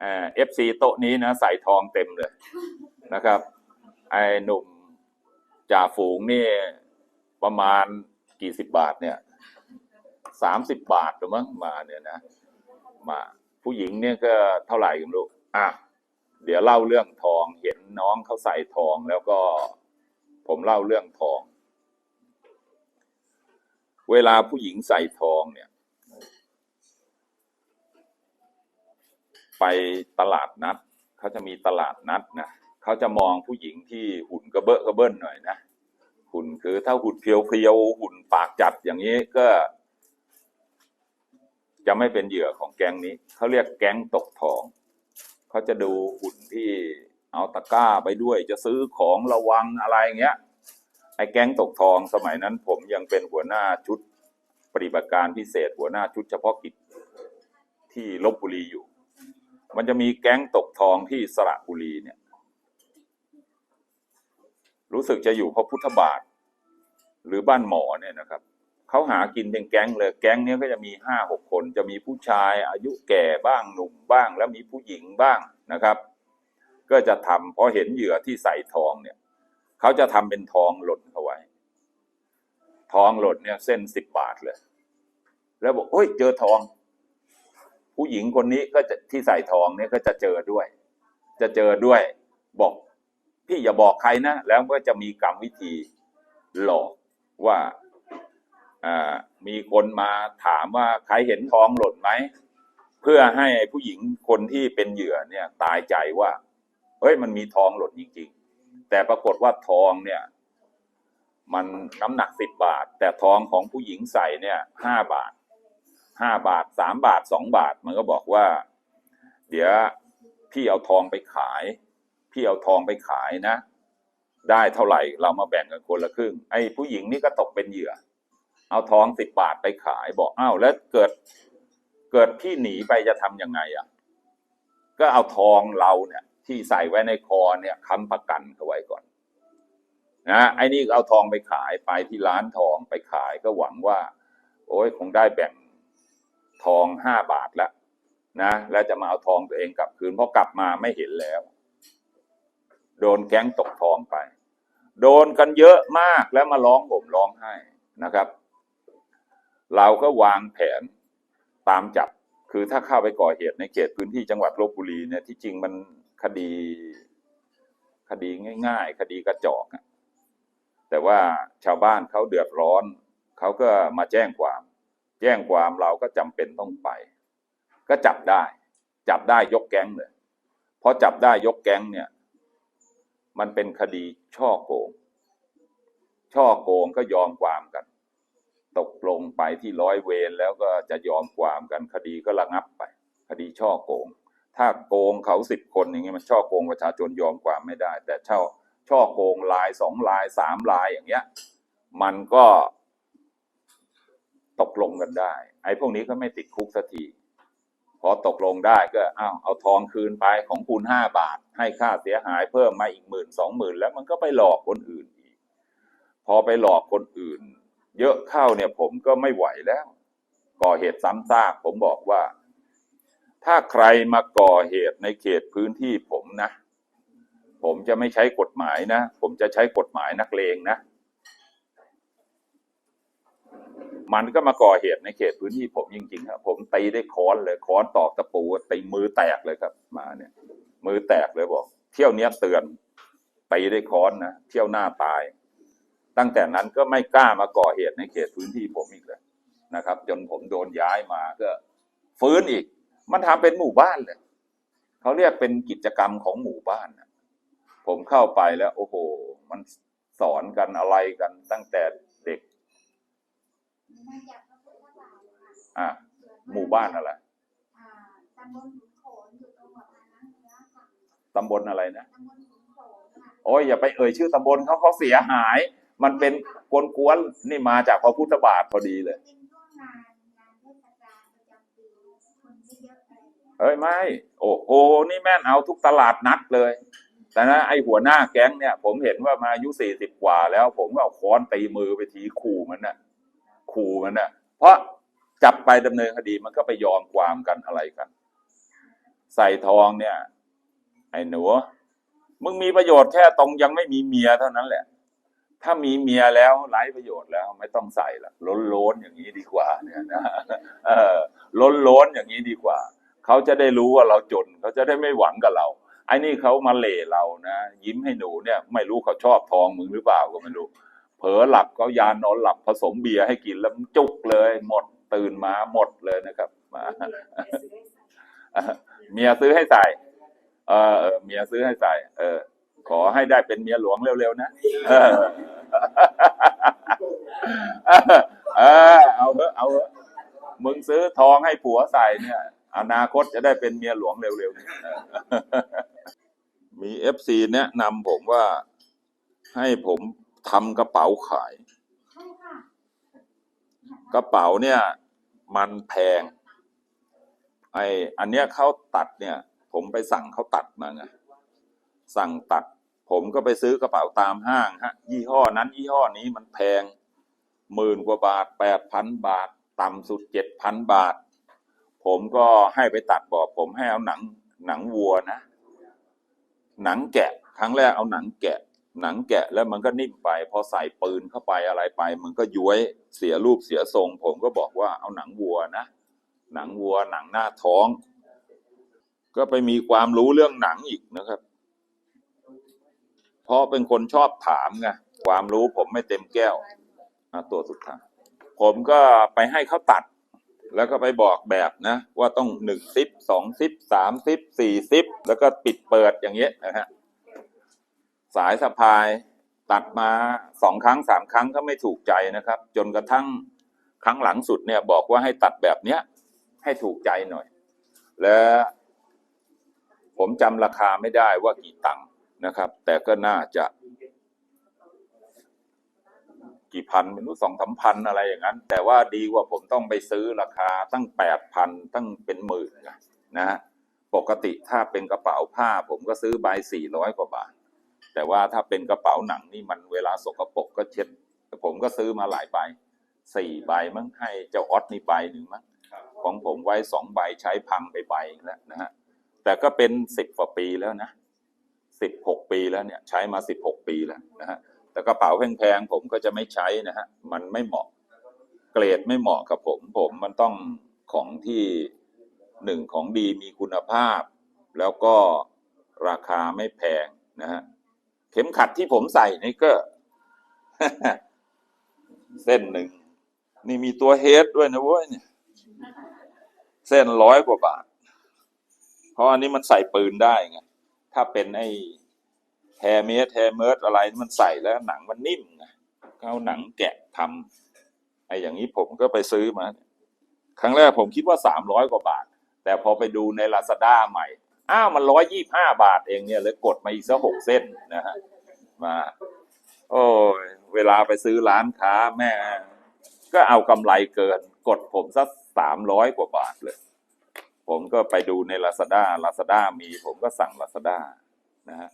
เอฟซีโต๊ะนี้นะใส่ทองเต็มเลยนะครับ ไอ้หนุ่มจ่าฝูงนี่ประมาณกี่สิบบาทเนี่ยสามสิบบาทหรือมั้งมาเนี่ยนะมาผู้หญิงเนี่ยก็เท่าไหร่กันลูกอะเดี๋ยวเล่าเรื่องทองเห็นน้องเขาใส่ทองแล้วก็ผมเล่าเรื่องทอง เวลาผู้หญิงใส่ทองเนี่ย ไปตลาดนัดเขาจะมีตลาดนัดนะเขาจะมองผู้หญิงที่หุ่นกระเบ้อกระเบิ้นหน่อยนะหุ่นคือถ้าหุ่นเพียวๆหุ่นปากจัดอย่างนี้ก็ จะไม่เป็นเหยื่อของแก๊งนี้เขาเรียกแก๊งตกทองเขาจะดูหุ่นที่เอาตะกร้าไปด้วย จะซื้อของระวังอะไรอย่างเงี้ยไอ้แก๊งตกทองสมัยนั้นผมยังเป็นหัวหน้าชุดปฏิบัติการพิเศษหัวหน้าชุดเฉพาะกิจที่ลบบุรีอยู่ มันจะมีแก๊งตกทองที่สระบุรีเนี่ย รู้สึกจะอยู่พระพุทธบาท หรือบ้านหมอเนี่ยนะครับเขาหากินเป็นแก๊งเลยแก๊งเนี้ยก็จะมีห้าหกคน จะมีผู้ชายอายุแก่บ้างหนุ่มบ้าง แล้วมีผู้หญิงบ้างนะครับ ก็จะทำพอเห็นเหยื่อที่ใส่ทองเนี่ยเขาจะทำเป็นทองหล่นเขาไว้ ทองหล่นเนี่ยเส้นสิบบาทเลย แล้วบอกโอ้ยเจอทอง ผู้หญิงคนนี้ก็จะที่ใส่ทองเนี่ยก็จะเจอด้วย จะเจอด้วยบอกพี่อย่าบอกใครนะ แล้วก็จะมีกรรมวิธีหลอกว่ามีคนมาถามว่าใครเห็นทองหล่นไหม เพื่อให้ผู้หญิงคนที่เป็นเหยื่อเนี่ยตายใจว่าเฮ้ยมันมีทองหล่นจริงๆ แต่ปรากฏว่าทองเนี่ยมันน้ำหนักสิบบาท แต่ทองของผู้หญิงใส่เนี่ยห้าบาท ห้าบาทสามบาทสองบาท มันก็บอกว่า เดี๋ยวพี่เอาทองไปขาย พี่เอาทองไปขายนะ ได้เท่าไหร่เรามาแบ่งกันคนละครึ่ง ไอ้ผู้หญิงนี่ก็ตกเป็นเหยื่อ เอาทองสิบบาทไปขายบอกอ้าวแล้วเกิดเกิดพี่หนีไปจะทำยังไงอะ ก็เอาทองเราเนี่ย ที่ใส่ไว้ในคอเนี่ยค้ำประกันเขาไว้ก่อนนะไอ้นี่เอาทองไปขายไปที่ร้านทองไปขายก็หวังว่า โอ้ยคงได้แบ่ง ทองห้าบาทแล้วนะแล้วจะมาเอาทองตัวเองกลับคืนเพราะกลับมาไม่เห็นแล้ว โดนแก๊งตกทองไป โดนกันเยอะมากแล้วมาร้องผมร้องไห้นะครับ เราก็วางแผนตามจับคือถ้าเข้าไปก่อเหตุในเขตพื้นที่จังหวัดลบบุรีเนี่ยที่จริงมันคดีคดีง่าย ๆ คดีกระจอกแต่ว่าชาวบ้านเขาเดือดร้อน เขาก็มาแจ้งความ แจ้งความเราก็จำเป็นต้องไป ก็จับได้ จับได้ยกแก๊งเลยพอจับได้ยกแก๊งเนี่ย มันเป็นคดีช่อโกง ช่อโกงก็ยอมความกัน ตกลงไปที่ร้อยเวรแล้วก็จะยอมความกันคดีก็ระงับไป คดีช่อโกง ถ้าโกงเขาสิบคนอย่างเงี้ยมันช่อโกงประชาชนยอมความไม่ได้ แต่ช่อช่อโกงลายสองลายสามลายอย่างเงี้ย มันก็ ตกลงกันได้ ไอ้พวกนี้ก็ไม่ติดคุกสักทีพอตกลงได้ก็อ้าวเอาทองคืนไปของคุณห้าบาท ให้ค่าเสียหายเพิ่มมาอีกหมื่นสองหมื่นแล้วมันก็ไปหลอกคนอื่นอีก พอไปหลอกคนอื่น เยอะเข้าเนี่ยผมก็ไม่ไหวแล้ว ก่อเหตุซ้ำซากผมบอกว่า ถ้าใครมาก่อเหตุในเขตพื้นที่ผมนะ ผมจะไม่ใช้กฎหมายนะ ผมจะใช้กฎหมายนักเลงนะ มันก็มาก่อเหตุในเขตพื้นที่ผมจริงๆครับผมตีได้ค้อนเลยค้อนตอกตะปูตีมือแตกเลยครับ มาเนี่ย มือแตกเลยบอก เที่ยวเนี้ยเตือนตีได้ค้อนนะเที่ยวหน้าตาย ตั้งแต่นั้นก็ไม่กล้ามาก่อเหตุในเขตพื้นที่ผมอีกเลยนะครับ จนผมโดนย้ายมาก็ ฟื้นอีก มันทำเป็นหมู่บ้านเลยเขาเรียกเป็นกิจกรรมของหมู่บ้านผมเข้าไปแล้ว โอ้โห มันสอนกันอะไรกันตั้งแต่ อะหมู่บ้านอะไรตำบลขุนโขนอยู่ตรงหัวทางน้ำเหนือค่ะตำบลอะไรนะตำบลขุนโขนค่ะโอ้ยอย่าไปเอ่ยชื่อตำบลเขาเขาเสียหาย มันเป็นกวนกวนๆนี่มาจากพระพุทธบาทพอดีเลยเป็นช่วงงานงานเทศกาลประจำปีคนเยอะๆอะไรอย่างเงี้ยเอ้ยไม่ โอ้โหนี่แม่นเอาทุกตลาดนัดเลย แต่นะไอหัวหน้าแก๊งเนี่ย ผมเห็นว่ามาอายุสี่สิบกว่าแล้ว ผมก็เอาค้อนตีมือไปทีขู่มันน่ะ ขู่มันน่ะเพราะจับไปดำเนินคดีมันก็ไปยอมความกันอะไรกัน ใส่ทองเนี่ย ไอ้หนูมึงมีประโยชน์แค่ตรงยังไม่มีเมียเท่านั้นแหละ ถ้ามีเมียแล้วไร้ประโยชน์แล้ว ไม่ต้องใส่ละล้นล้นๆอย่างนี้ดีกว่า เนี่ยนะเออล้นล้นๆอย่างนี้ดีกว่า เขาจะได้รู้ว่าเราจนเขาจะได้ไม่หวังกับเราไอ้นี่เขามาเหล่เรานะยิ้มให้หนูเนี่ย ไม่รู้เขาชอบทองมึงหรือเปล่าก็ไม่รู้ เผลอหลับก็ยานอนหลับผสมเบียร์ให้กินแล้วมันจุกเลย หมดตื่นมาหมดเลยนะครับมาเมียซื้อให้ใส่เออเออเมียซื้อให้ใส่ เออ ขอให้ได้เป็นเมียหลวงเร็วๆนะเออเออเอาเถอะเอาเถอะมึงซื้อทองให้ผัวใส่เนี่ย อนาคตจะได้เป็นเมียหลวงเร็วๆนี้เออมีเอฟซีแนะนำผมว่าให้ผม ทำกระเป๋าขายใช่ค่ะกระเป๋าเนี่ย มันแพง ไออันเนี้ยเขาตัดเนี่ย ผมไปสั่งเขาตัดมาไงสั่งตัด ผมก็ไปซื้อกระเป๋าตามห้างฮะ ยี่ห้อนั้นยี่ห้อนี้มันแพงหมื่นกว่าบาทแปดพันบาท ต่ำสุดเจ็ดพันบาท ผมก็ให้ไปตัดบอกผมให้เอาหนังหนังวัวนะ หนังแกะ ครั้งแรกเอาหนังแกะ หนังแกะแล้วมันก็นิ่มไป พอใส่ปืนเข้าไปอะไรไป มันก็ย้วยเสียรูปเสียทรง ผมก็บอกว่าเอาหนังวัวนะ หนังวัวหนังหน้าท้อง ก็ไปมีความรู้เรื่องหนังอีกนะครับ เพราะเป็นคนชอบถามไงความรู้ผมไม่เต็มแก้วตัวสุดท้ายผมก็ไปให้เขาตัด แล้วก็ไปบอกแบบนะ ว่าต้องหนึ่งซิปสองซิปสามซิปสี่ซิปแล้วก็ปิดเปิดอย่างเงี้ยนะฮะ สายสะพายตัดมาสองครั้งสามครั้งก็ไม่ถูกใจนะครับ จนกระทั่งครั้งหลังสุดเนี่ยบอกว่าให้ตัดแบบเนี้ยให้ถูกใจหน่อย และผมจำราคาไม่ได้ว่ากี่ตังค์นะครับ แต่ก็น่าจะ กี่พันไม่รู้สองสามพันอะไรอย่างนั้น แต่ว่าดีกว่าผมต้องไปซื้อราคาตั้งแปดพันตั้งเป็นหมื่นนะฮะปกติถ้าเป็นกระเป๋าผ้า ผมก็ซื้อใบสี่ร้อยกว่าบาท แต่ว่าถ้าเป็นกระเป๋าหนังนี่มันเวลาสกปรกก็เช็ดผมก็ซื้อมาหลายใบสี่ใบมั้งให้เจ้าออสนี่ใบหนึ่งมั้งของผมไว้สองใบใช้พังไปใบแล้วนะฮะแต่ก็เป็นสิบกว่าปีแล้วนะสิบหกปีแล้วเนี่ยใช้มาสิบหกปีแล้วนะฮะแต่กระเป๋าแพงๆผมก็จะไม่ใช้นะฮะมันไม่เหมาะเกรดไม่เหมาะกับผมผมมันต้องของที่หนึ่งของดีมีคุณภาพ แล้วก็ราคาไม่แพงนะฮะ เข็มขัดที่ผมใส่นี่ก็ เส้นหนึ่ง นี่มีตัวเฮดด้วยนะเว้ยเนี่ย เส้นร้อยกว่าบาท เพราะอันนี้มันใส่ปืนได้ไง ถ้าเป็นไอ้แฮเมสแฮเมิร์อะไรมันใส่แล้วหนังมันนิ่มไงเขาเอาหนังแกะทำไอ้อย่างนี้ผมก็ไปซื้อมา ครั้งแรกผมคิดว่าสามร้อยกว่าบาท แต่พอไปดูในลาซาด้าใหม่ อ้าวมันร้อยยี่ห้าบาทเองเนี่ยเลยกดมาอีกสักหกเส้นนะฮะมาโอ้ยเวลาไปซื้อร้านค้าแม่ ก็เอากำไรเกิน กดผมสักสามร้อยกว่าบาทเลย ผมก็ไปดูใน Lazada Lazada มีผมก็สั่ง Lazada นะฮะ